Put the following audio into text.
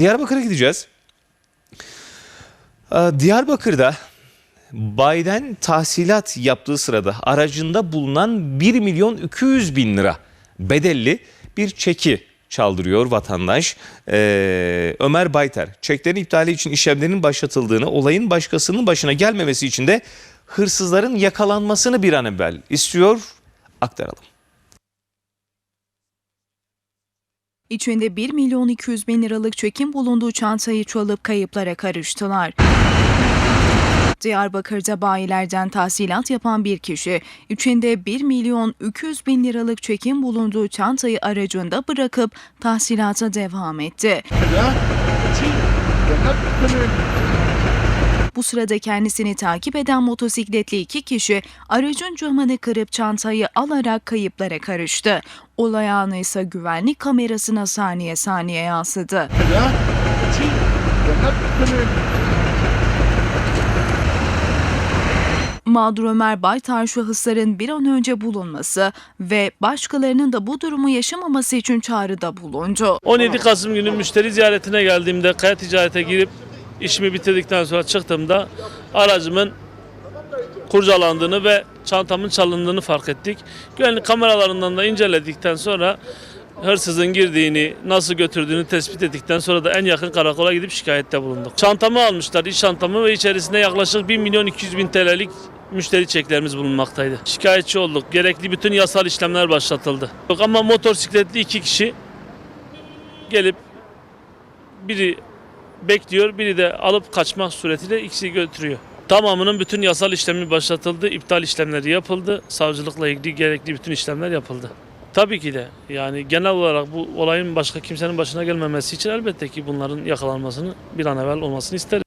Diyarbakır'a gideceğiz. Ee, Diyarbakır'da Biden tahsilat yaptığı sırada aracında bulunan 1 milyon 200 bin lira bedelli bir çeki çaldırıyor vatandaş. Ee, Ömer Baytar çeklerin iptali için işlemlerin başlatıldığını, olayın başkasının başına gelmemesi için de hırsızların yakalanmasını bir an evvel istiyor. Aktaralım. İçinde 1 milyon 200 bin liralık çekin bulunduğu çantayı çalıp kayıplara karıştılar. Diyarbakır'da bayilerden tahsilat yapan bir kişi, içinde 1 milyon 200 bin liralık çekin bulunduğu çantayı aracında bırakıp tahsilata devam etti. Bu sırada kendisini takip eden motosikletli iki kişi aracın camını kırıp çantayı alarak kayıplara karıştı. Olay anı ise güvenlik kamerasına saniye saniye yansıdı. Mağdur Ömer Baytar şahısların bir an önce bulunması ve başkalarının da bu durumu yaşamaması için çağrıda bulundu. 17 Kasım günü müşteri ziyaretine geldiğimde kaya ticarete girip işimi bitirdikten sonra çıktığımda aracımın kurcalandığını ve çantamın çalındığını fark ettik. Güvenlik kameralarından da inceledikten sonra hırsızın girdiğini, nasıl götürdüğünü tespit ettikten sonra da en yakın karakola gidip şikayette bulunduk. Çantamı almışlar, iş çantamı ve içerisinde yaklaşık 1 milyon 200 bin TL'lik müşteri çeklerimiz bulunmaktaydı. Şikayetçi olduk. Gerekli bütün yasal işlemler başlatıldı. Ama motosikletli iki kişi gelip biri bekliyor, biri de alıp kaçmak suretiyle ikisi götürüyor. Tamamının bütün yasal işlemi başlatıldı, iptal işlemleri yapıldı, savcılıkla ilgili gerekli bütün işlemler yapıldı. Tabii ki de yani genel olarak bu olayın başka kimsenin başına gelmemesi için elbette ki bunların yakalanmasını bir an evvel olmasını isteriz.